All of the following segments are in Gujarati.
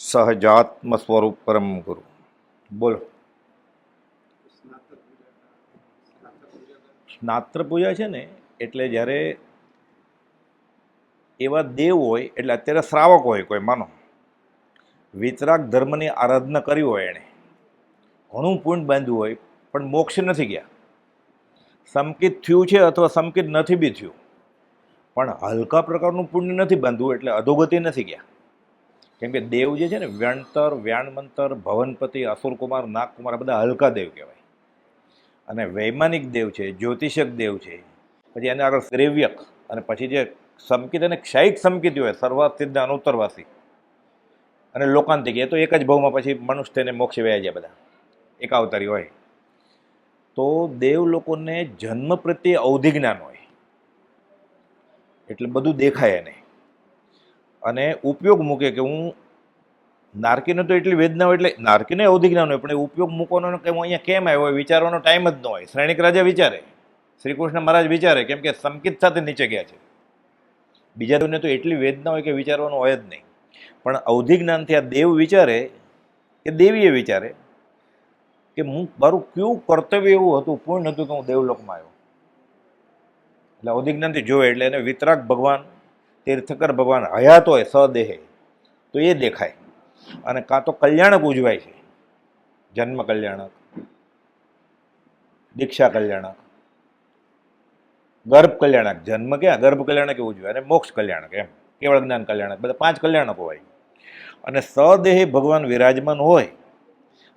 સહજાત્મ સ્વરૂપ પરમ ગુરુ. બોલો. સ્નાત્ર પૂજા છે ને, એટલે જ્યારે એવા દેવ હોય, એટલે અત્યારે શ્રાવક હોય કોઈ, માનો. વિતરાગ ધર્મની આરાધના કરી હોય એણે. ઘણું પુણ્ય બાંધ્યું હોય, પણ મોક્ષ નથી ગયા. સંકિત થયું છે અથવા સંકિત નથી બી થયું. પણ હલકા પ્રકારનું પુણ્ય નથી બાંધવું એટલે અધોગતિ નથી ગયા. કેમ કે દેવ જે છે ને વ્યણતર વ્યાણમંતર ભવનપતિ, અસુરકુમાર, નાગકુમાર, આ બધા હલકા દેવ કહેવાય. અને વૈમાનિક દેવ છે, જ્યોતિષક દેવ છે. પછી એને આગળ શ્રેવ્યક અને પછી જે સમકિત અને ક્ષયિક સમકિત હોય સર્વાસિદ્ધ અનુત્તરવાસી અને લોકાંતિક, એ તો એક જ ભાવમાં પછી મનુષ્યને મોક્ષ વ્યાય જાય બધા. એકાવતારી હોય. તો દેવ લોકોને જન્મ પ્રત્યે અવધિ જ્ઞાન હોય. એટલે બધું દેખાય એને. અને ઉપયોગ મૂકે કે હું નારકીને તો એટલી વેદના હોય એટલે નારકીને અવધિ જ્ઞાન હોય, પણ એ ઉપયોગ મૂકવાનો કે હું અહીંયા કેમ આવ્યો હોય વિચારવાનો ટાઈમ જ ન હોય. શ્રેણિક રાજા વિચારે શ્રી કૃષ્ણ મહારાજ વિચારે કેમ કે સંકિત સાથે નીચે ગયા છે. બીજા દેવને તો એટલી વેદના હોય કે વિચારવાનું હોય જ નહીં. પણ અવધિ જ્ઞાનથી આ દેવ વિચારે કે દેવીએ વિચારે કે હું, મારું કયું કર્તવ્ય એવું હતું, પૂર્ણ હતું કે હું દેવલોકમાં આવ્યો. એટલે અવધિ જ્ઞાનથી જોવે એટલે એને વિતરાગ ભગવાન તીર્થકર ભગવાન હયાત હોય સદેહે તો એ દેખાય. અને કાં તો કલ્યાણક ઉજવાય છે. જન્મ કલ્યાણક, દીક્ષા કલ્યાણક, ગર્ભ કલ્યાણક. જન્મ ક્યાં? ગર્ભ કલ્યાણક ઉજવાય. અને મોક્ષ કલ્યાણક એમ. કેવળ જ્ઞાન કલ્યાણક. બધા પાંચ કલ્યાણકો હોય. અને સદેહે ભગવાન વિરાજમાન હોય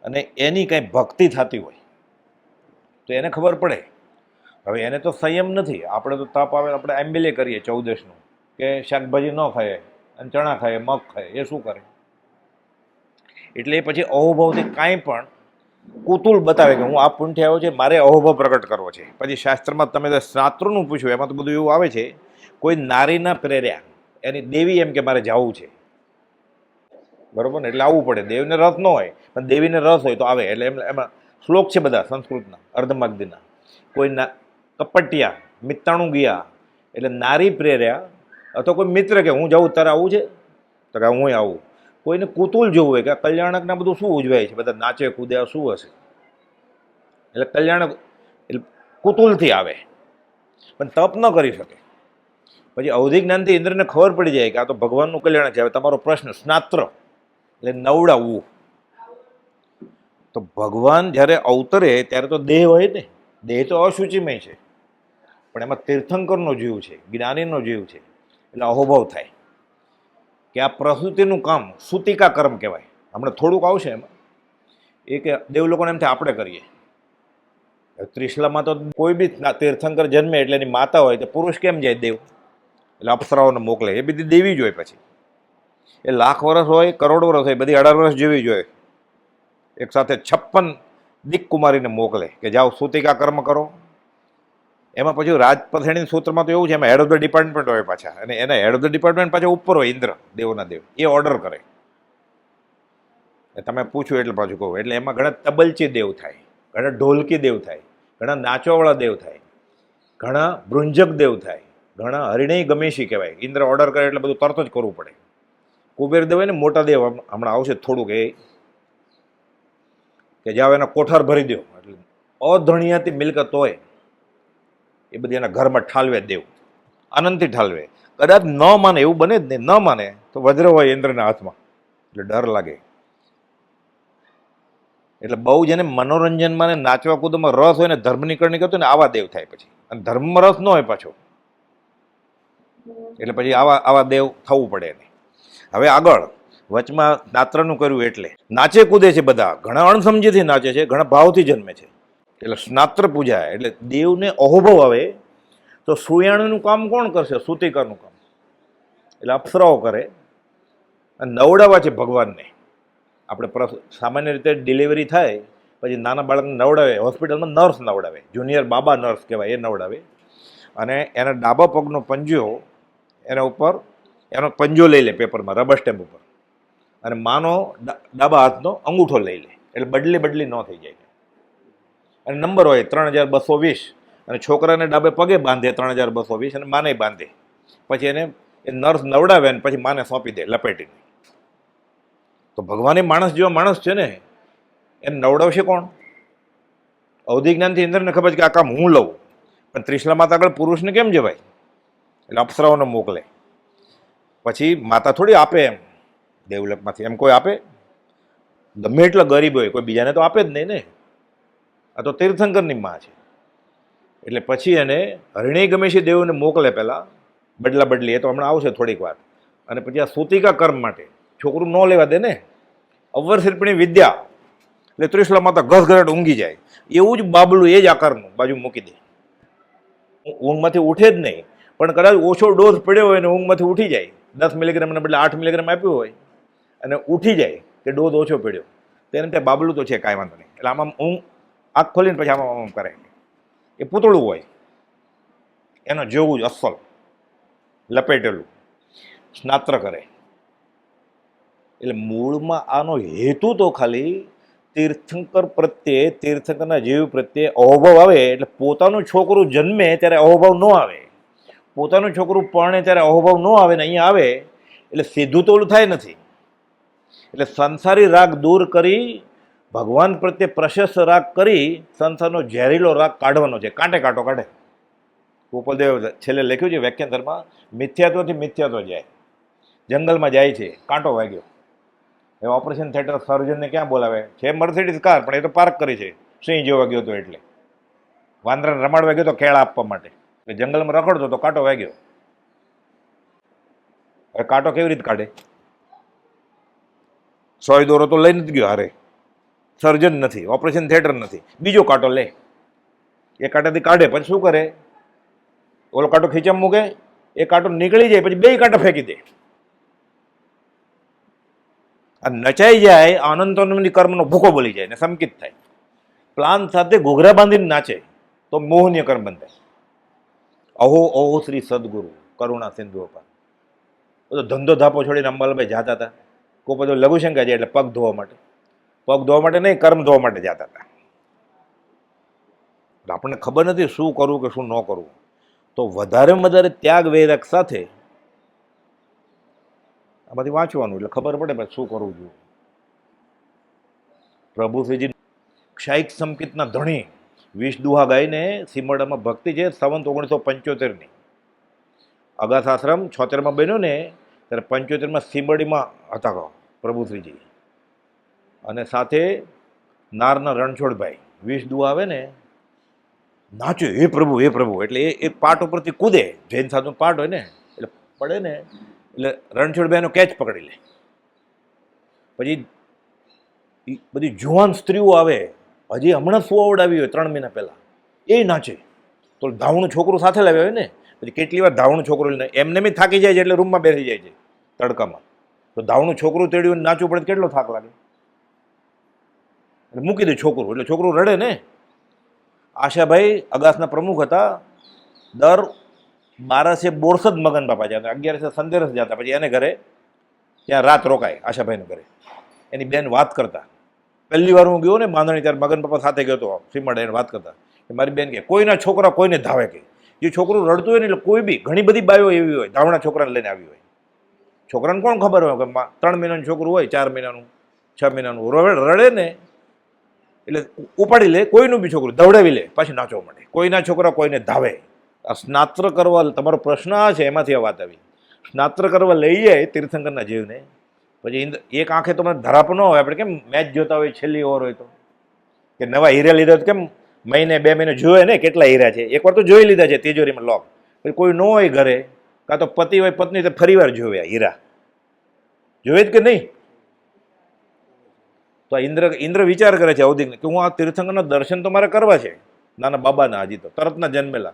અને એની કંઈ ભક્તિ થતી હોય. તો એને ખબર પડે. હવે એને તો સંયમ નથી. આપણે તો તાપ આવે, આપણે એમ્બેલે કરીએ ચૌદશનું કે શાકભાજી ન ખાય, અને ચણા ખાય, મગ ખાય, એ શું કરે? એટલે પછી અહોભાવથી કાંઈ પણ કુતુલ બતાવે કે હું આ પુણ્યથી આવ્યો છે, મારે અહોભાવ પ્રગટ કરવો છે. પછી શાસ્ત્રમાં તમે જે શાસ્ત્રોનું પૂછ્યું, એમાં તો બધું એવું આવે છે, કોઈ નારીના પ્રેર્યા એની દેવી એમ કે મારે જવું છે. બરોબર ને? એટલે આવવું પડે. દેવને રસ ન હોય, પણ દેવીને રસ હોય તો આવે. એટલે એમ, એમાં શ્લોક છે બધા સંસ્કૃતના, અર્ધમાગધીના. કોઈ ના કપટિયા, મિત્તાણું ગયા, એટલે નારી પ્રેર્યા અથવા કોઈ મિત્ર કે હું જાઉં, તારે આવું છે? તો કે હું આવું. કોઈને કુતુલ જોવું હોય કે કલ્યાણકના બધું શું ઉજવાય છે? બધા નાચે, કૂદે શું હશે? એટલે કલ્યાણક એટલે કુતુલથી આવે. પણ તપ ન કરી શકે. પછી અવધિ જ્ઞાનથી ઇન્દ્રને ખબર પડી જાય કે આ તો ભગવાનનું કલ્યાણ છે. હવે તમારો પ્રશ્ન સ્નાત્ર, એટલે નવડાવવું. તો ભગવાન જ્યારે અવતરે ત્યારે તો દેહ હોય ને. દેહ તો અશુચિમય છે. પણ એમાં તીર્થંકરનો જીવ છે, જ્ઞાનીનો જીવ છે. એટલે અહોભાવ થાય. કે આ પ્રસૂતિનું કામ, સૂતિકા કર્મ કહેવાય. હમણાં થોડુંક આવશે એમાં. એ કે દેવ લોકોને એમ થાય, આપણે કરીએ. ત્રિશલામાં તો કોઈ બી તીર્થંકર જન્મે એટલે એની માતા હોય તો પુરુષ કેમ જાય દેવ? એટલે અપ્સરાઓને મોકલે. એ બધી દેવી જ હોય પછી. એ લાખ વર્ષ હોય, કરોડ વર્ષ હોય, બધી અઢાર વર્ષ જેવી જ હોય. એક સાથે છપ્પન દિક્કુમારીને મોકલે કે જાઓ સૂતિકા કર્મ કરો. એમાં પછી રાજપથેણી સૂત્રમાં તો એવું છે, એમાં હેડ ઓફ ધ ડિપાર્ટમેન્ટ હોય પાછા. અને એના હેડ ઓફ ધ ડિપાર્ટમેન્ટ પાછા ઉપર હોય, ઇન્દ્ર, દેવોના દેવ. એ ઓર્ડર કરે. તમે પૂછ્યું એટલે પાછું કહું. એટલે એમાં ઘણા તબલચી દેવ થાય, ઘણા ઢોલકી દેવ થાય, ઘણા નાચોવાળા દેવ થાય, ઘણા ભૃંજક દેવ થાય, ઘણા હરિણય ગમેશી કહેવાય. ઇન્દ્ર ઓર્ડર કરે એટલે બધું તરત જ કરવું પડે. કુબેર દેવ ને, મોટા દેવ હમણાં આવશે થોડુંક એ, કે જાઓ એના કોઠાર ભરી દો એટલે અધણિયાતી મિલકત હોય. એ બધી એના ઘરમાં ઠાલવે દેવ. આનંદથી ઠાલવે. કદાચ ન માને, એવું બને જ નહીં. ન માને, તો વજ્ર હોય ઇન્દ્રના હાથમાં. એટલે ડર લાગે. એટલે બહુ જેને મનોરંજનમાં ને નાચવા કૂદમાં રસ હોય ને ધર્મની કરણી કરતો ને આવા દેવ થાય પછી. અને ધર્મમાં રસ ન હોય પાછો. એટલે પછી આવા આવા દેવ થવું પડે એને. હવે આગળ. વચમાં દાત્રનું કર્યું એટલે. નાચે કૂદે છે બધા. ઘણા અણસમજીથી નાચે છે, ઘણા ભાવથી જન્મે છે. એટલે સ્નાત્ર પૂજા એટલે દેવને અહોભવ આવે, તો સુયાણીનું કામ કોણ કરશે? સૂતિકાનું કામ. એટલે અપ્સરાઓ કરે અને નવડાવવા છે ભગવાનને. આપણે સામાન્ય રીતે ડિલિવરી થાય, પછી નાના બાળકને નવડાવે, હોસ્પિટલમાં નર્સ નવડાવે, જુનિયર બાબા નર્સ કહેવાય, એ નવડાવે. અને એના ડાબા પગનો પંજો, એના ઉપર, એનો પંજો લઈ લે પેપરમાં, રબર સ્ટેમ્પ ઉપર. અને માનો ડાબા હાથનો અંગૂઠો લઈ લે, એટલે બદલી બદલી ન થઈ જાય. અને નંબર હોય ત્રણ હજાર બસો વીસ. અને છોકરાને ડાબે પગે બાંધે ત્રણ હજાર બસો વીસ અને માને બાંધે. પછી એને એ નર્સ નવડાવે અને પછી માને સોંપી દે લપેટીને. તો ભગવાને માણસ જેવો માણસ છે ને, એને નવડાવશે કોણ? અવધિ જ્ઞાનથી ઇન્દ્રને ખબર છે કે આ કામ હું લઉં. પણ ત્રિશલા માતા આગળ પુરુષને કેમ જવાય? એટલે અપ્સરાઓને મોકલે. પછી માતા થોડી આપે એમ દેવલકમાંથી એમ કોઈ આપે? ગમે એટલા ગરીબ હોય, કોઈ બીજાને તો આપે જ નહીં ને. આ તો તીર્થંકરની માં છે. એટલે પછી એને હરણી ગમેશી દેવને મોકલે પહેલાં, બદલા બદલી, એ તો હમણાં આવશે થોડીક વાર. અને પછી આ સૂતિકા કર્મ માટે, છોકરું ન લેવા દે ને. અવર શિલ્પણી વિદ્યા, એટલે ત્રિશલા માતા ઘસઘરાટ ઊંઘી જાય. એવું જ બાબલું એ જ આકારનું બાજુ મૂકી દે. ઊંઘમાંથી ઉઠે જ નહીં. પણ કદાચ ઓછો ડોઝ પડ્યો હોય ને ઊંઘમાંથી ઉઠી જાય. દસ મિલીગ્રામને બદલે આઠ મિલીગ્રામ આપ્યું હોય અને ઉઠી જાય કે ડોઝ ઓછો પડ્યો. તો એને ત્યાં બાબલું તો છે કાંઈ વાંધો નહીં. એટલે આમાં ઊંઘ આંખ ખોલીને પછી આમાં આમ કરે. એ પૂતળું હોય. એનો જેવું જ અસલ. લપેટેલું. સ્નાત્ર કરે. એટલે મૂળમાં આનો હેતુ તો ખાલી તીર્થંકર પ્રત્યે, તીર્થંકરના જીવ પ્રત્યે અહોભાવ આવે. એટલે પોતાનું છોકરું જન્મે ત્યારે અહોભાવ ન આવે. પોતાનું છોકરું પરણે ત્યારે અહોભાવ ન આવે ને અહીંયા આવે. એટલે સીધું તો થાય નથી. એટલે સંસારી રાગ દૂર કરી ભગવાન પ્રત્યે પ્રશસ્ત રાગ કરી સંસારનો ઝેરીલો રાગ કાઢવાનો છે. કાંટે કાંટો કાઢે ગોપાલદેવ છેલ્લે લખ્યું છે વ્યાખ્યાંતરમાં મિથ્યાત્વથી મિથ્યાત્વ જાય. જંગલમાં જાય છે. કાંટો વાગ્યો. એ ઓપરેશન થિયેટર સર્જનને ક્યાં બોલાવે? છે મર્સિડીઝ કાર, પણ એ તો પાર્ક કરી છે. સિંહ જેવો વાગ્યો હતો એટલે. વાંદરાને રમાડવા ગયો તો કેળા આપવા માટે. એ જંગલમાં રખડતો તો કાંટો વાગ્યો. હવે કાંટો કેવી રીતે કાઢે? સોય દોરો તો લઈને જ ગયો હારે. સર્જન નથી, ઓપરેશન થિયેટર નથી. બીજો કાંટો લે. એ કાંટાથી કાઢે, પછી શું કરે? ઓલો કાંટો ખીચામ મૂકે, એ કાંટો નીકળી જાય, પછી બે કાંટા ફેંકી દે. આ નચાઈ જાય અનંતોની કર્મનો ભૂકો બોલી જાય ને સંકિત થાય. પ્લાન સાથે ઘોઘરા બાંધીને નાચે, તો મોહનીય કર્મ બંધાય. અહો અહો શ્રી સદગુરુ, કરુણા સિંધુ બધો ધંધો ધાપો છોડીને અંબાલાભાઈ જાતા હતા. કોઈ બધો લઘુશંકા જાય એટલે પગ ધોવા માટે. પગ ધોવા માટે નહીં, કર્મ ધોવા માટે જતા હતા. આપણને ખબર નથી શું કરવું કે શું ન કરવું. તો વધારેમાં વધારે ત્યાગ વૈરાગ સાથે આમાંથી વાંચવાનું, એટલે ખબર પડે ભાઈ શું કરવું જોઈએ. પ્રભુ શ્રીજી ક્ષાયિક સંકિતના ધણી, વિષ દુહા ગાઈને સીમડામાં ભક્તિ છે, સંવંત ઓગણીસો પંચોતેરની. આશ્રમ છોતેરમાં બન્યો ને, ત્યારે પંચોતેરમાં સીમડીમાં હતા પ્રભુશ્રીજી. અને સાથે નારના રણછોડભાઈ, વિષ દુહા આવે ને, નાચે એ પ્રભુ એ પ્રભુ. એટલે એ એ પાટ ઉપરથી કૂદે, જૈન સાધુ પાટ હોય ને, એટલે પડે ને, એટલે રણછોડભાઈનો કેચ પકડી લે. પછી બધી જુવાન સ્ત્રીઓ આવે, હજી હમણાં સુવાવડાવી હોય ત્રણ મહિના પહેલાં, એ નાચે. તો ધાવણું છોકરું સાથે લાવ્યો હોય ને, પછી કેટલી વાર ધાવણું છોકરું લઈને, એમને બી થાકી જાય છે એટલે રૂમમાં બેસી જાય છે તડકામાં. તો ધાવણું છોકરું તેડ્યું નાચવું પડે કેટલો થાક લાગે? એટલે મૂકી દે છોકરું, એટલે છોકરું રડે ને. આશાભાઈ અગાસના પ્રમુખ હતા. દર બારસે બોરસદ મગન બાપા જતા અગિયારસે સંદેરસ જતા પછી એને ઘરે ત્યાં રાત રોકાય આશાભાઈને ઘરે. એની બેન વાત કરતા. પહેલી વાર હું ગયો ને બાંધણી ત્યારે મગન બાપા સાથે ગયો હતો શ્રીમડ એને વાત કરતા. કે મારી બેન કે, કોઈના છોકરા કોઈને ધાવે કે? જે છોકરું રડતું હોય ને એટલે કોઈ બી, ઘણી બધી બાયો એવી હોય, ધાવણા છોકરાને લઈને આવી હોય. છોકરાને કોણ ખબર હોય કે ત્રણ મહિનાનું છોકરું હોય, ચાર મહિનાનું, છ મહિનાનું, રડે ને એટલે ઉપાડી લે, કોઈનું બી છોકરું, દવડાવી લે, પાછી નાચવા માંડે. કોઈના છોકરા કોઈને ધાવે. આ સ્નાત્ર કરવા, તમારો પ્રશ્ન આ છે, એમાંથી આ વાત આવી. સ્નાત્ર કરવા લઈ જાય તીર્થંકરના જીવને, પછી એક આંખે તો મને ધરાપ ન હોય, આપણે કેમ મેચ જોતા હોય, છેલ્લી ઓવર હોય તો? કે નવા હીરા લીધા તો કેમ મહિને, બે મહિને જોયે ને કેટલા હીરા છે? એકવાર તો જોઈ લીધા છે, તિજોરીમાં લોક. પછી કોઈ ન હોય ઘરે, કાં તો પતિ હોય, પત્ની તો ફરી વાર જોયા હીરા. જોયે જ કે નહીં? તો આ ઇન્દ્ર ઇન્દ્ર વિચાર કરે છે અવધિકને કે હું આ તીર્થંકરના દર્શન તો મારે કરવા છે. નાના બાબાના હજી તો, તરતના જન્મેલા.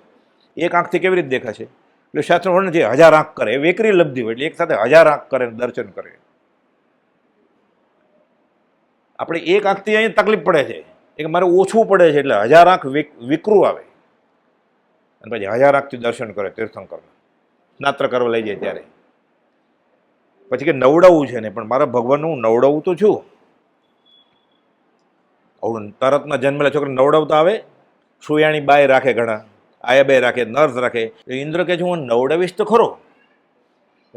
એક આંખથી કેવી રીતે દેખાશે? એટલે શાસ્ત્ર વર્ણન છે, હજાર આંખ કરે. એ વેકરી લબ્ધિ હોય એટલે એક સાથે હજાર આંખ કરે દર્શન કરે. આપણે એક આંખથી અહીંયા તકલીફ પડે છે. એક મારે ઓછું પડે છે એટલે હજાર આંખ વિક વિકરું આવે. અને પછી હજાર આંખથી દર્શન કરે તીર્થંકર સ્નાત્ર કરવા લઈ જાય ત્યારે. પછી કે નવડાવવું છે ને, પણ મારા ભગવાનનું હું નવડાવું તો છું. આવડું તરતના જન્મેલા છોકરા નવડાવતા આવે સુયાણી બાય રાખે ઘણા, આયા બાય રાખે, નર્સ રાખે. ઇન્દ્ર કે છે, હું નવડાવીશ તો ખરો.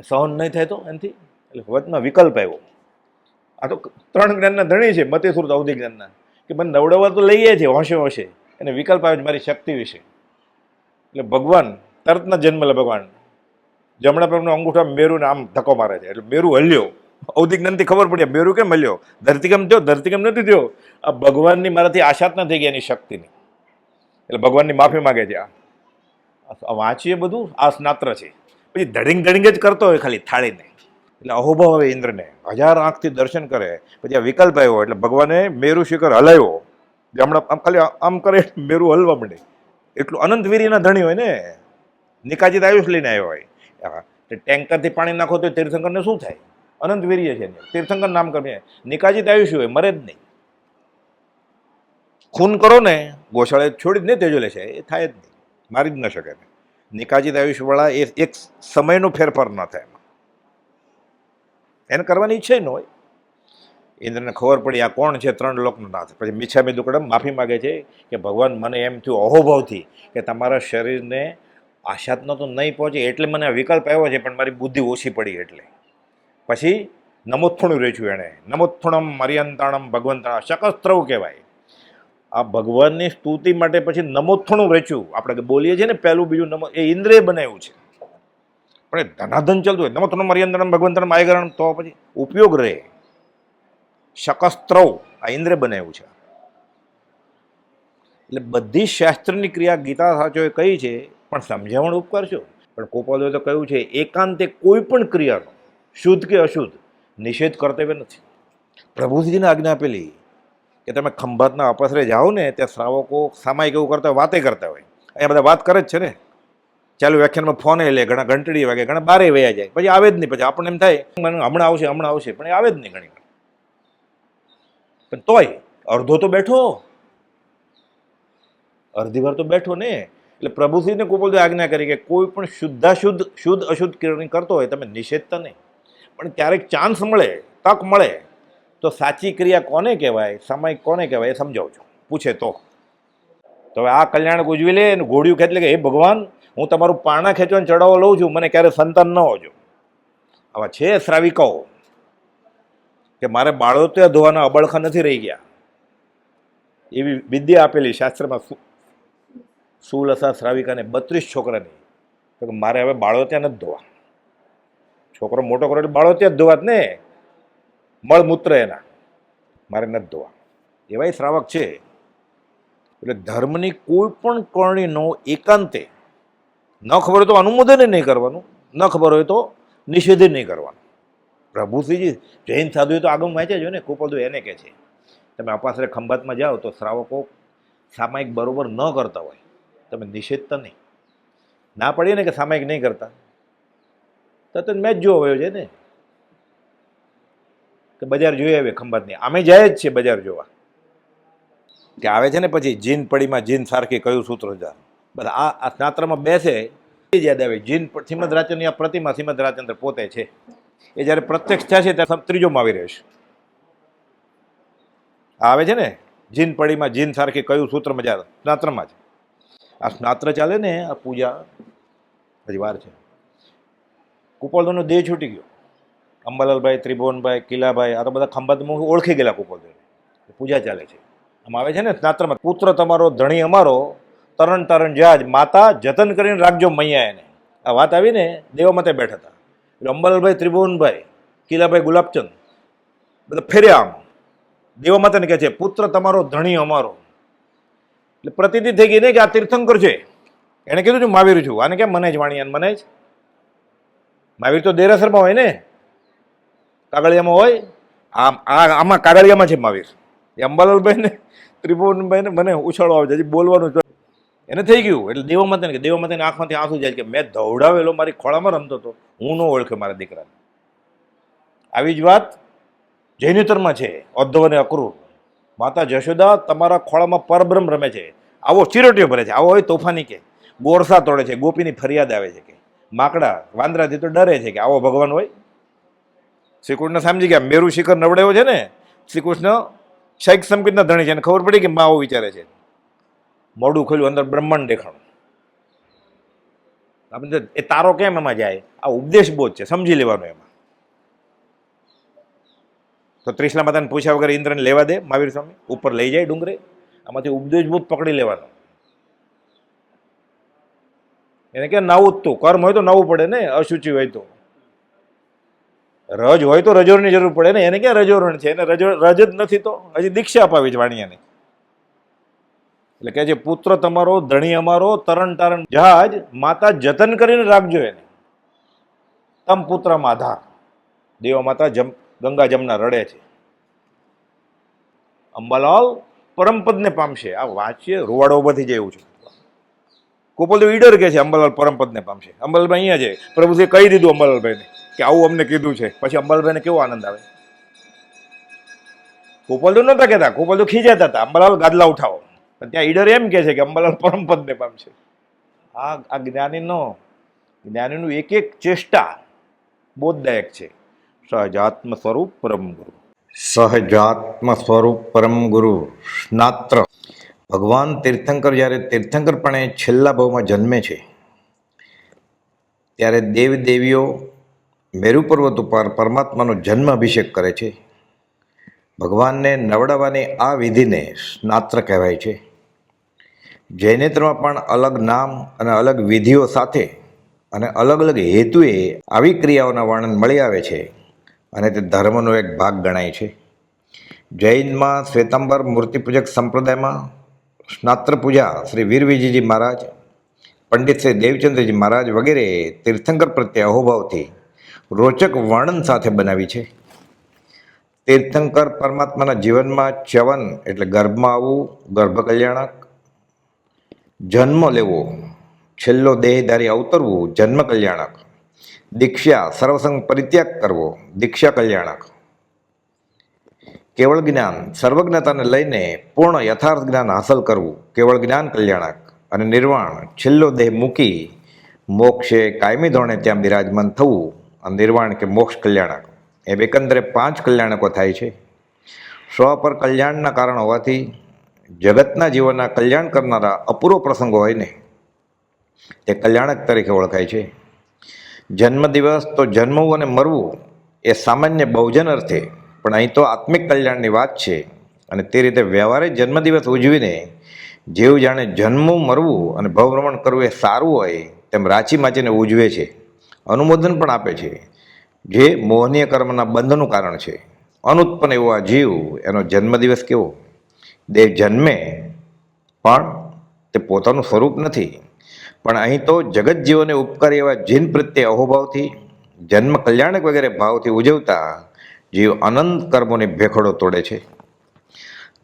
સહન નહીં થાય તો એનાથી, એટલે વચમાં વિકલ્પ આવ્યો. આ તો ત્રણ જ્ઞાનના ધણી છે મતે સુરત અવધિ જ્ઞાનના. કે મને નવડાવવા તો લઈએ છે હોશે હોશે. એને વિકલ્પ આવે છે મારી શક્તિ વિશે. એટલે ભગવાન, તરતના જન્મ લે ભગવાન. જમણા પગનો અંગૂઠા મેરુને આમ ધક્કો મારે છે. એટલે મેરુ હલ્યો. અવધિ જ્ઞાનથી ખબર પડી. મેરુ કેમ મળ્યો ધરતીકમ થયો? ધરતીકમ નથી થયો? આ ભગવાનની મારાથી આશાત ન થઈ ગઈ એની શક્તિની. એટલે ભગવાનની માફી માગે છે આ. વાંચીએ બધું, આ સ્નાત્ર છે. પછી ધડિંગ ધડિંગ જ કરતો હોય ખાલી થાળીને. એટલે અહોભાવ આવે ઇન્દ્રને. હજાર આંખથી દર્શન કરે, પછી આ વિકલ્પ આવ્યો. એટલે ભગવાને મેરુ શિખર હલાવ્યો. જે હમણાં આમ ખાલી આમ કરે મેરુ હલવા માંડે. એટલું અનંત વીરીના ધણી હોય ને. નિકાજીત આયુષ લઈને આવ્યો હોય. ટેન્કરથી પાણી નાખો તો તીર્થંકરને શું થાય? અનંત વીર્ય છે. તીર્થંકર નામ કરે નિકાજીત આયુષ્ય હોય, મરે જ નહીં. ખૂન કરો ને, ગોશાળે છોડી જ નહીં તેજો લે છે. એ થાય જ નહીં. મારી જ ન શકે ને નિકાજીત આયુષ્યવાળા એ એક સમયનો ફેરફાર ન થાય એમાં. એને કરવાની ઈચ્છા ન હોય. ઇન્દ્રને ખબર પડી, આ કોણ છે? ત્રણ લોકનો નાથ. પછી મીછામી દુકડમ માફી માગે છે કે, ભગવાન, મને એમ થયું અહોભાવથી કે તમારા શરીરને આશાતનો તો નહીં પહોંચે. એટલે મને આ વિકલ્પ આવ્યો છે, પણ મારી બુદ્ધિ ઓછી પડી એટલે. પછી નમોત્થણું રેચ્યું એણે. નમોત્થણમ મર્યંતાણમ ભગવંતાણ શકસ્ત્રવ કહેવાય. આ ભગવાનની સ્તુતિ માટે પછી નમોત્થણું રેચ્યું આપણે બોલીએ છીએ ને, પહેલું બીજું નમો, એ ઇન્દ્રિય બનાવ્યું છે. પણ ધનાધન ચાલતું હોય. નમોત્થણમ મર્યંતાણમ ભગવંતાણમ આયગરણ તો પછી ઉપયોગ રહે. શકસ્ત્રવ આ ઇન્દ્રિય બનાવ્યું છે. એટલે બધી શાસ્ત્રની ક્રિયા ગીતા સાચોએ કહી છે, પણ સમજાવણ ઉપકાર છો પણ કોપાલોએ તો કહ્યું છે, એકાંતે કોઈ પણ ક્રિયાનો શુદ્ધ કે અશુદ્ધ, નિષેધ કર્તવ્ય નથી. પ્રભુજીને આજ્ઞા આપેલી કે તમે ખંભાતના અપસરે જાઓ ને ત્યાં શ્રાવકો સામાયિક એવું કરતા વાતે કરતા હોય. અહીંયા બધા વાત કરે જ છે ને. ચાલુ વ્યાખ્યાનમાં ફોને લે ઘણા ઘંટડી વાગે, ઘણા બારે વયા જાય. પછી આવે જ નહીં, પછી આપણને એમ થાય હમણાં આવશે હમણાં આવશે, પણ એ આવે જ નહીં ઘણી પણ તોય અડધો તો બેઠો. અડધી વાર તો બેઠો ને. એટલે પ્રભુશ્રીને ગોપાલ આજ્ઞા કરી કે કોઈ પણ શુદ્ધાશુદ્ધ, શુદ્ધ અશુદ્ધ કિરણી કરતો હોય, તમે નિષેધતા નહીં. પણ ક્યારેક ચાન્સ મળે, તક મળે, તો સાચી ક્રિયા કોને કહેવાય, સમય કોને કહેવાય એ સમજાવું પૂછે તો. તો હવે આ કલ્યાણ ગુજવી લે અને ઘોડિયું ખેંચલે કે, હે ભગવાન, હું તમારું પાણા ખેંચવાનો ચડાવો લઉં છું, મને ક્યારે સંતાન ન હોજો. આવા છે શ્રાવિકાઓ કે મારે બાળો ત્યાં ધોવાના અબળખા નથી રહી ગયા. એવી વિદ્યા આપેલી શાસ્ત્રમાં સુલસા શ્રાવિકાને બત્રીસ છોકરાની. તો મારે હવે બાળો ત્યાં નથી ધોવા. છોકરો મોટો કરો એટલે બાળો ત્યાં જ ધોવાત ને. મળમૂત્ર એના. મારે નથી ધોવા. એવાય શ્રાવક છે. એટલે ધર્મની કોઈ પણ કરણીનો એકાંતે ન ખબર હોય તો અનુમોદન નહીં કરવાનું, ન ખબર હોય તો નિષેધ નહીં કરવાનું. પ્રભુશ્રીજી જૈન સાધુ તો આગમ વાંચ્યા છે ને કુપદુ એને કહે છે. તમે અપાસરે ખંભાતમાં જાઓ તો શ્રાવકો સામાયિક બરોબર ન કરતા હોય. તમે નિષેધતા નહીં. ના પડીએ ને કે સામાયિક નહીં કરતા? તો તો મેચ જોવો હોય છે ને? કે બજાર જોઈ આવે ખંભાતની. અમે જાય જ છે બજાર જોવા. કે આવે છે ને પછી જીન પડીમાં જીન સારખી કયું સૂત્ર જા બધા આ આ સ્નાત્રમાં બેસે એ જ યાદ આવે. જીન શ્રીમદ રાજચંદ્રની આ પ્રતિમા શ્રીમદ રાજચંદ્ર પોતે છે. એ જ્યારે પ્રત્યક્ષ થશે ત્યારે ત્રીજોમાં આવી રહેશે. આવે છે ને? જીન પડીમાં જીન સારખી કયું સૂત્ર મજા સ્નાત્રમાં જ. આ સ્નાત્ર ચાલે ને આ પૂજા. હજી વાર છે. કુપોલદોનો દેહ છૂટી ગયો. અંબાલાલભાઈ, ત્રિભુવનભાઈ કિલાભાઈ આ તો બધા ખંભાતમાં ઓળખી ગયેલા કુપોલદેવને પૂજા ચાલે છે. આમ આવે છે ને સ્નાત્રમાં પુત્ર તમારો, ધણી અમારો, તરણ તરણ જહાજ માતા જતન કરીને રાખજો મૈયા એને. આ વાત આવીને દેવા માતે બેઠા હતા. એટલે અંબાલાલભાઈ, ત્રિભુવનભાઈ કિલાભાઈ ગુલાબચંદ, બધા ફેર્યા આમ. દેવા માતાને કહે છે, પુત્ર તમારો, ધણી અમારો. એટલે પ્રતિનિધિ થઈ ગઈ ને કે આ તીર્થંકર છે. એણે કીધું છું મહાવીર છું. આને કેમ મને જ વાણી મને જ મહાવીર તો દેરાસરમાં હોય ને? કાગળિયામાં હોય? આમ, આ આમાં કાગળિયામાં છે મહાવીર. એ અંબાલાલભાઈ ને ત્રિભુવનભાઈ ને મને ઉછાળો આવે છે. બોલવાનું એને થઈ ગયું. એટલે દેવા માતાને કે, દેવા માતાની આંખમાંથી આંસુ જાય કે, મેં ધવડાવેલો મારી ખોળામાં રમતો હતો. હું ન ઓળખે મારા દીકરાને. આવી જ વાત જૈનેતરમાં છે. અદ્ધવ અને અક્રૂર. માતા જશોદા તમારા ખોળામાં પરબ્રહ્મ રમે છે. આવો ચિરોટીઓ ભરે છે. આવો હોય તોફાની કે. ગોરસા તોડે છે. ગોપીની ફરિયાદ આવે છે કે. માકડા, વાંદરાથી તો ડરે છે કે આવો ભગવાન હોય. શ્રી કૃષ્ણ સમજી ગયા મેરુ શિખર નવડાયો છે ને શ્રી કૃષ્ણ શૈક સંકિતના ધણી છે અને ખબર પડી કે મા આવો વિચારે છે. મોડું ખોલ્યું અંદર બ્રહ્માંડ દેખાણું. આપણે એ તારો કેમ એમાં જાય? આ ઉપદેશ બોધ છે, સમજી લેવાનો એમાં. તો ત્રિશલા માતાને પૂછ્યા વગર ઇન્દ્રને લેવા દે, મહાવીર સ્વામી, ઉપર લઈ જાય ડુંગરે, આમાંથી ઉપદેશભૂત પકડી લેવાનો. એને કે નવું તું. કર્મ હોય તો નવું પડે ને, અશુચિ હોય તો. રજ હોય તો રજોરની જરૂર પડે ને, એને ક્યાં રજોરણ છે? એને રજો, રજ જ નથી તો. હજી દીક્ષા અપાવી છે વાણિયાને એટલે કે છે, પુત્ર તમારો, ધણી અમારો, તરણ તારણ જહાજ, માતા જતન કરીને રાખજો એને. તમ પુત્ર માધા દેવા માતા જમ, ગંગા જમના રડે છે. અંબાલાલ પરમપદને પામશે. આ વાંચીએ, રૂવાડો બધી જેવું છે. ગોપાલ ઈડર કે છે અંબાલાલ પરમપદને પામશે અંબાલાલભાઈ અહીંયા છે. પ્રભુજીએ કહી દીધું અંબાલાલભાઈને કે આવું અમને કીધું છે. પછી અંબાલાલભાઈને કેવો આનંદ આવે? ગોપાલદેવ નતા કહેતા. ગોપાલદેવ ખીજાતા હતા. અંબાલાલ ગાદલા ઉઠાવો. ત્યાં ઈડર એમ કે છે કે અંબાલાલ પરમપદને પામશે આ આ જ્ઞાનીનો જ્ઞાનીનું એક એક ચેષ્ટા બોધદાયક છે. સહજાત્મ સ્વરૂપ પરમ ગુરુ. સહજાત્મ સ્વરૂપ પરમ ગુરુ. સ્નાત્ર. ભગવાન તીર્થંકર જ્યારે તીર્થંકરપણે છેલ્લા ભાવમાં જન્મે છે, ત્યારે દેવ દેવીઓ મેરુ પર્વત ઉપર પરમાત્માનો જન્મ અભિષેક કરે છે. ભગવાનને નવડાવવાની આ વિધિને સ્નાત્ર કહેવાય છે. જૈનેત્રમાં પણ અલગ નામ અને અલગ વિધિઓ સાથે અને અલગ અલગ હેતુએ આવી ક્રિયાઓના વર્ણન મળી આવે છે અને તે ધર્મનો એક ભાગ ગણાય છે. જૈનમાં શ્વેતાંબર મૂર્તિપૂજક સંપ્રદાયમાં સ્નાત્ર પૂજા શ્રી વીરવીજીજી મહારાજ, પંડિત શ્રી દેવચંદ્રજી મહારાજ વગેરે તીર્થંકર પ્રત્યે અહોભાવથી રોચક વર્ણન સાથે બનાવી છે. તીર્થંકર પરમાત્માના જીવનમાં ચ્યવન એટલે ગર્ભમાં આવવું ગર્ભ કલ્યાણક જન્મ લેવો, છેલ્લો દેહધારી અવતરવું, જન્મ કલ્યાણક, દીક્ષા સર્વસંગ પરિત્યાગ કરવો, દીક્ષા કલ્યાણક કેવળ જ્ઞાન, સર્વજ્ઞતાને લઈને પૂર્ણ યથાર્થ જ્ઞાન હાંસલ કરવું કેવળ જ્ઞાન કલ્યાણક અને નિર્વાણ. છેલ્લો દેહ મૂકી મોક્ષે કાયમી ધોરણે ત્યાં બિરાજમાન થવું અને નિર્વાણ કે મોક્ષ કલ્યાણક. એમ એકંદરે પાંચ કલ્યાણકો થાય છે. સ્વ પર કલ્યાણના કારણ હોવાથી જગતના જીવનના કલ્યાણ કરનારા અપૂર્વ પ્રસંગો હોય ને, તે કલ્યાણક તરીકે ઓળખાય છે. જન્મદિવસ તો જન્મવું અને મરવું એ સામાન્ય બહુજન અર્થે પણ અહીં તો આત્મિક કલ્યાણની વાત છે. અને તે રીતે વ્યવહારે જન્મદિવસ ઉજવીને જેવું જાણે જન્મવું મરવું અને ભવભ્રમણ કરવું એ સારું હોય તેમ રાચી માચીને ઉજવે છે. અનુમોદન પણ આપે છે. જે મોહનીય કર્મના બંધનું કારણ છે. અનુત્પન્ન એવો આ જીવ, એનો જન્મદિવસ કેવો? દેવ જન્મે, પણ તે પોતાનું સ્વરૂપ નથી. પણ અહીં તો જગત જીવોને ઉપકારી એવા જીન પ્રત્યે અહોભાવથી, જન્મ કલ્યાણક વગેરે ભાવથી ઉજવતા જીવ અનંત કર્મોની ભેખડો તોડે છે.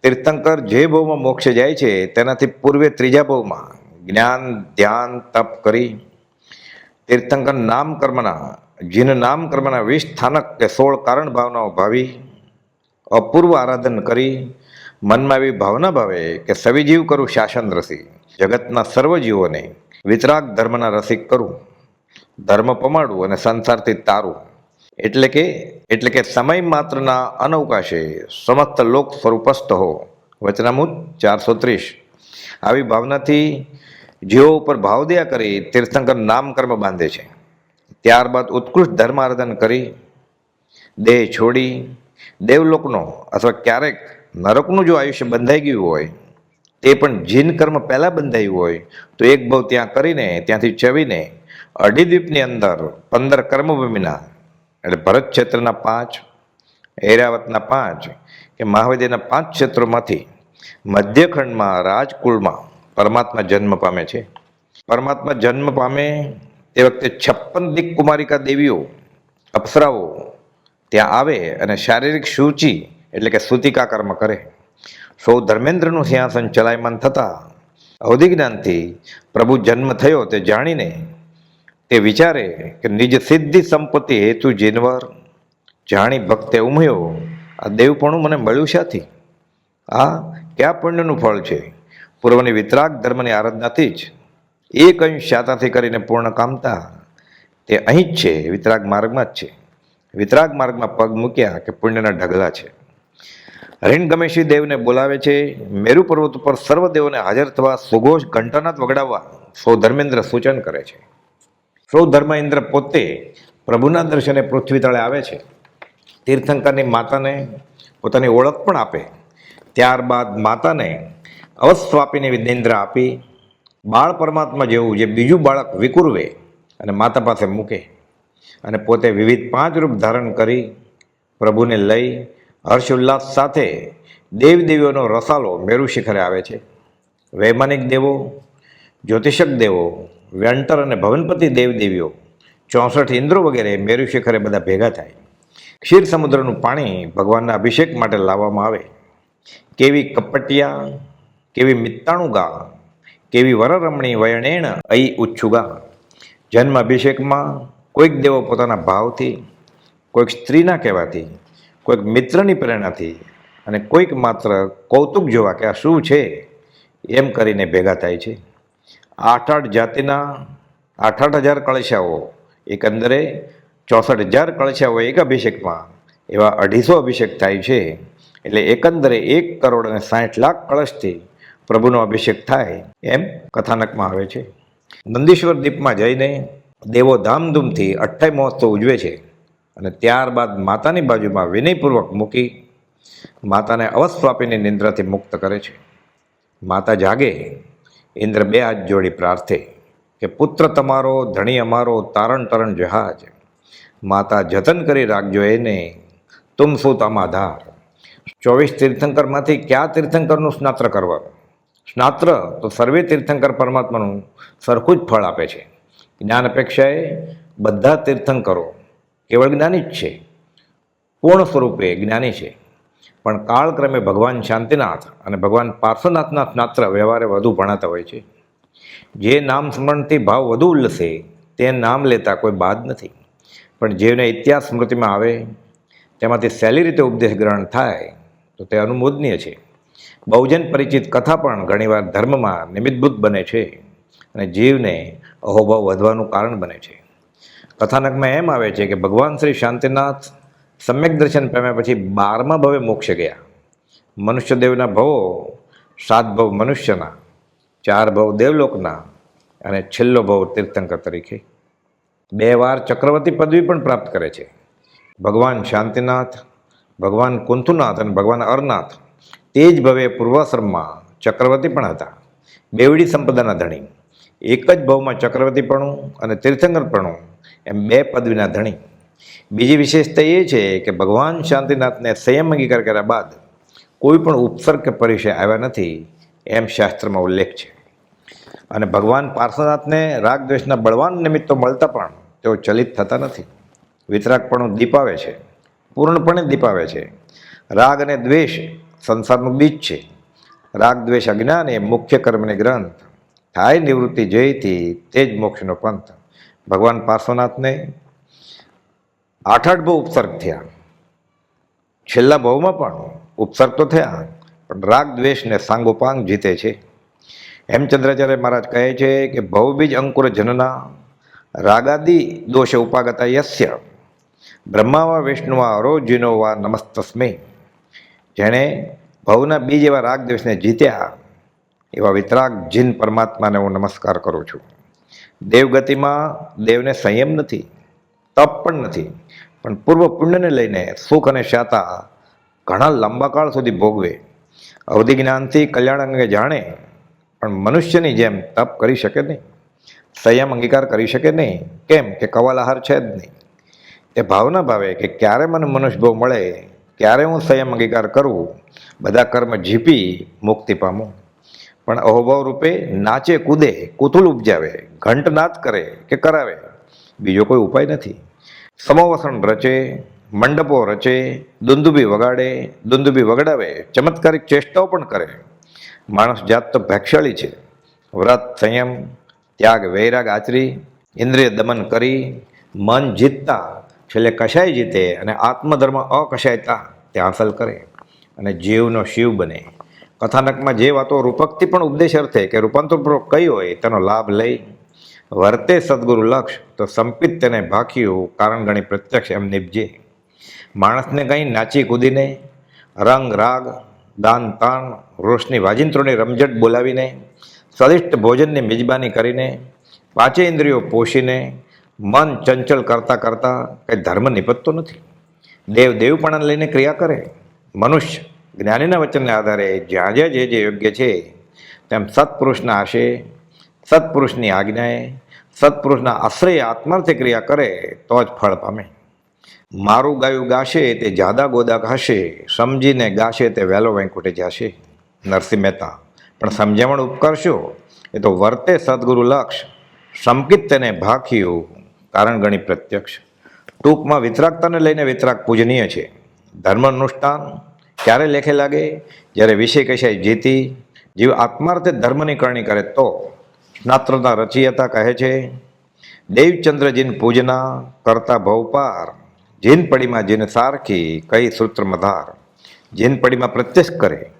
તીર્થંકર જે ભાવમાં મોક્ષે જાય છે, તેનાથી પૂર્વે ત્રીજા ભાવમાં જ્ઞાન, ધ્યાન, તપ કરી તીર્થંકર નામ કર્મના, જીન નામ કર્મના વીસ સ્થાનક કે સોળ કારણ ભાવનાઓ ભાવી, અપૂર્વ આરાધન કરી, મનમાં એવી ભાવના ભાવે કે સવિજીવ કરું શાસન રસી, જગતના સર્વ જીવોને વિતરાગ ધર્મના રસિક કરું, ધર્મ પમાડું અને સંસારથી તારું. એટલે કે એટલે કે સમય માત્રના અનવકાશે સમસ્ત લોક સ્વરૂપસ્થ હો. વચનામૂત ચારસો ત્રીસ. આવી ભાવનાથી જેઓ ઉપર ભાવદયા કરી, તીર્થંકર નામ કર્મ બાંધે છે. ત્યારબાદ ઉત્કૃષ્ટ ધર્મ આરાધન કરી, દેહ છોડી, દેવલોકનો અથવા ક્યારેક નરકનું જો આયુષ્ય બંધાઈ ગયું હોય, તે પણ જીન કર્મ પહેલાં બંધાયું હોય, તો એક ભાવ ત્યાં કરીને, ત્યાંથી ચવીને અઢી દ્વીપની અંદર પંદર કર્મભૂમિના એટલે ભરત ક્ષેત્રના પાંચ એરાવતના પાંચ, કે મહાવેદીના પાંચ ક્ષેત્રોમાંથી મધ્યખંડમાં રાજકુળમાં પરમાત્મા જન્મ પામે છે. પરમાત્મા જન્મ પામે તે વખતે છપ્પન દિક કુમારિકા દેવીઓ, અપ્સરાઓ ત્યાં આવે અને શારીરિક સૂચિ એટલે કે સૂતિકા કર્મ કરે. સૌ ધર્મેન્દ્રનું સિંહાસન ચલાયમાન થતાં અવધિ જ્ઞાનથી પ્રભુ જન્મ થયો તે જાણીને તે વિચારે કે નિજ સિદ્ધિ સંપત્તિ હેતુ જીનવર જાણી ભક્તે ઉમયો, આ દેવપણું મને મળ્યું શાથી? આ કયા પુણ્યનું ફળ છે? પૂર્વની વિતરાગ ધર્મની આરાધનાથી જ. એક અંશ શાતાથી કરીને પૂર્ણ કામતા, તે અહીં જ છે, વિતરાગ માર્ગમાં જ છે. વિતરાગ માર્ગમાં પગ મૂક્યા કે પુણ્યના ઢગલા છે. હરિણ ગમેશી દેવને બોલાવે છે, મેરુ પર્વત ઉપર સર્વ દેવોને હાજર થવા સુઘોષ ઘંટાનાથ વગડાવવા સૌ ધર્મેન્દ્ર સૂચન કરે છે. સૌ ધર્મેન્દ્ર પોતે પ્રભુના દર્શને પૃથ્વી તળે આવે છે. તીર્થંકરની માતાને પોતાની ઓળખ પણ આપે. ત્યારબાદ માતાને અવસ્વાપીને વિદ્યેન્દ્ર આપી બાળ પરમાત્મા જેવું જે બીજું બાળક વિકુરવે અને માતા પાસે મૂકે અને પોતે વિવિધ પાંચ રૂપ ધારણ કરી પ્રભુને લઈ હર્ષ ઉલ્લાસ સાથે દેવદેવીઓનો રસાલો મેરુ શિખરે આવે છે. વૈમાનિક દેવો, જ્યોતિષક દેવો વ્યંટર અને ભવનપતિ દેવદેવીઓ, ચોસઠ ઇન્દ્રો વગેરે મેરુ શિખરે બધા ભેગા થાય. ક્ષીર સમુદ્રનું પાણી ભગવાનના અભિષેક માટે લાવવામાં આવે. કેવી કપટિયા, કેવી મિત્તાણુગા, કેવી વરરમણી વયણેણ અઈ ઉચ્છુગા. જન્મ અભિષેકમાં કોઈક દેવો પોતાના ભાવથી, કોઈક સ્ત્રીના કહેવાથી, કોઈક મિત્રની પ્રેરણાથી અને કોઈક માત્ર કૌતુક જોવા કે આ શું છે, એમ કરીને ભેગા થાય છે. આઠ આઠ જાતિના, આઠ આઠ હજાર કળશાઓ એકંદરે ચોસઠ હજાર કળશાઓ એક અભિષેકમાં એવા અઢીસો અભિષેક થાય છે. એટલે એકંદરે એક કરોડ અને સાઠ લાખ કળશથી પ્રભુનો અભિષેક થાય એમ કથાનકમાં આવે છે. નંદીશ્વર દીપમાં જઈને દેવો ધામધૂમથી અઠ્ઠાઈ મહોત્સવ ઉજવે છે અને ત્યારબાદ માતાની બાજુમાં વિનયપૂર્વક મૂકી માતાને અવસ્વાપીની નિંદ્રાથી મુક્ત કરે છે. માતા જાગે ઇન્દ્ર બે હાથ જોડી પ્રાર્થે કે, પુત્ર તમારો, ધણી અમારો, તારણ તરણ જહાજ. માતા જતન કરી રાખજો એને. તુમ શું તમાધાર ચોવીસ તીર્થંકરમાંથી કયા તીર્થંકરનું સ્નાત્ર કરવાનું? સ્નાત્ર તો સર્વે તીર્થંકર પરમાત્માનું સરખું જ ફળ આપે છે. જ્ઞાન અપેક્ષાએ બધા તીર્થંકરો કેવળ જ્ઞાની જ છે. પૂર્ણ સ્વરૂપે જ્ઞાની છે. પણ કાળક્રમે ભગવાન શાંતિનાથ અને ભગવાન પાર્શ્વનાથના સ્નાત્ર વ્યવહારે વધુ ભણાતા હોય છે. જે નામ સ્મરણથી ભાવ વધુ ઉલ્લસે તે નામ લેતા કોઈ બાદ નથી. પણ જેને ઇતિહાસ સ્મૃતિમાં આવે, તેમાંથી સહેલી રીતે ઉપદેશ ગ્રહણ થાય, તો તે અનુમોદનીય છે. બહુજન પરિચિત કથા પણ ઘણીવાર ધર્મમાં નિમિત્તભૂત બને છે અને જીવને અહોભાવ વધવાનું કારણ બને છે. કથાનકમાં એમ આવે છે કે ભગવાન શ્રી શાંતિનાથ સમ્યક દર્શન પામ્યા પછી બારમા ભવે મોક્ષ ગયા. મનુષ્ય દેવના ભવો, સાત ભવ મનુષ્યના, ચાર ભવ દેવલોકના અને છેલ્લો ભવ તીર્થંકર તરીકે. બે વાર ચક્રવર્તી પદવી પણ પ્રાપ્ત કરે છે. ભગવાન શાંતિનાથ, ભગવાન કુંથુનાથ અને ભગવાન અરનાથ તે જ ભવે પૂર્વાશ્રમમાં ચક્રવર્તી પણ હતા. બેવડી સંપદાના ધણી. એક જ ભવમાં ચક્રવર્તીપણું અને તીર્થંકરપણું એમ બે પદવીના ધણી. બીજી વિશેષતા એ છે કે ભગવાન શાંતિનાથને સંયમ અંગીકાર કર્યા બાદ કોઈ પણ ઉપસર્ગ કે પરિચય આવ્યા નથી એમ શાસ્ત્રમાં ઉલ્લેખ છે. અને ભગવાન પાર્શ્વનાથને રાગ દ્વેષના બળવાન નિમિત્તો મળતા પણ તેઓ ચલિત થતા નથી. વિતરાગપણું દીપાવે છે. પૂર્ણપણે દીપાવે છે. રાગ અને દ્વેષ સંસારનું બીજ છે. રાગ, દ્વેષ, અજ્ઞાન એ મુખ્ય કર્મની ગ્રંથ. થાય નિવૃત્તિ જયથી તે જ મોક્ષનો પંથ. ભગવાન પાર્શ્વનાથને આઠ આઠ બહુ ઉપસર્ગ થયા. છેલ્લા બહુમાં પણ ઉપસર્ગ તો થયા, પણ રાગ દ્વેષને સાંગોપાંગ જીતે છે. હેમચંદ્રાચાર્ય મહારાજ કહે છે કે ભવબીજ અંકુર જનના રાગાદિ દોષ ઉપાગતા યસ્ય. બ્રહ્માવા, વિષ્ણુવા અરોજીનો વા નમસ્તસ્મે. જેણે ભવના બીજ એવા રાગ, દ્વેષને જીત્યા, એવા વિતરાગ જીન પરમાત્માને હું નમસ્કાર કરું છું. દેવગતિમાં દેવને સંયમ નથી. તપ પણ નથી. પણ પૂર્વ પુણ્યને લઈને સુખ અને શાતા ઘણા લાંબા કાળ સુધી ભોગવે. અવધિ જ્ઞાનથી કલ્યાણ અંગે જાણે, પણ મનુષ્યની જેમ તપ કરી શકે નહીં. સંયમ અંગીકાર કરી શકે નહીં. કેમ કે કવાલાહાર છે જ નહીં. એ ભાવના ભાવે કે ક્યારે મને મનુષ્ય ભાવ મળે, ક્યારે હું સંયમ અંગીકાર કરું, બધા કર્મ જીપી મુક્તિ પામું. પણ અહોભાવ રૂપે નાચે કૂદે, કુતુલ ઉપજાવે, ઘંટનાદ કરે કે કરાવે, બીજો કોઈ ઉપાય નથી. સમોવસણ રચે મંડપો રચે દુંદુબી વગાડે દુંદુબી વગાડાવે ચમત્કારિક ચેષ્ટાઓ પણ કરે માણસ જાત તો ભાગશાળી છે વ્રત સંયમ ત્યાગ વૈરાગ આચરી ઇન્દ્રિય દમન કરી મન જીતતા છેલ્લે કશાય જીતે અને આત્મધર્મ અકશાયતા તે હાંસલ કરે અને જીવનો શિવ બને કથાનકમાં જે વાતો રૂપકથી પણ ઉપદેશ અર્થે કે રૂપાંતરપૂર્વક કઈ હોય તેનો લાભ લઈ વર્તે સદગુરુ લક્ષ, તો સંપિત તેને ભાખ્યું કારણ ગણી પ્રત્યક્ષ એમ નિપજે માણસને કંઈ નાચી કૂદીને રંગ, રાગ, દાન, તાણ રોશની વાજિંત્રોની રમઝટ બોલાવીને સ્વાદિષ્ટ ભોજનની મિજબાની કરીને પાંચે ઇન્દ્રિયો પોષીને મન ચંચલ કરતાં કરતાં કંઈ ધર્મ નિપજતો નથી. દેવ દેવપણાને લઈને ક્રિયા કરે. મનુષ્ય જ્ઞાનીના વચનને આધારે જ્યાં જ્યાં જે જે યોગ્ય છે, તેમ સત્પુરુષના આશે સત્પુરુષની આજ્ઞાએ સત્પુરુષના આશ્રય આત્માર્થે ક્રિયા કરે તો જ ફળ પામે. મારું ગાયું ગાશે તે જાદા ગોદા ગાશે સમજીને ગાશે તે વહેલો વૈકુંઠે જાશે. નરસિંહ મહેતા, પણ સમજાવણ ઉપકરશો? એ તો વર્તે સદગુરુ લક્ષ. સંકિત તેને ભાખ્યું કારણ ગણી પ્રત્યક્ષ. ટૂંકમાં વિતરાગતાને લઈને વિતરાગ પૂજનીય છે. ધર્મનુષ્ઠાન ક્યારે લેખે લાગે? જ્યારે વિષય કશાય જીતી, જીવ આત્માર્થે ધર્મની કરણી કરે તો સ્નાત્રતા રચયતા કહે છે દેવચંદ્ર જીન પૂજના કરતા ભવપાર જીન પડીમાં જીન સારખી કઈ સૂત્રમધાર જીન પડીમાં પ્રત્યક્ષ કરે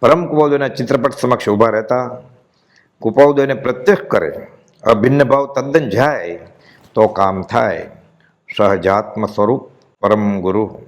પરમ કુપૌદોના ચિત્રપટ સમક્ષ ઊભા રહેતા. કુપૌદોને પ્રત્યક્ષ કરે, અભિન્ન ભાવ તદ્દન જાય, તો કામ થાય. સહજાત્મ સ્વરૂપ પરમ ગુરુ.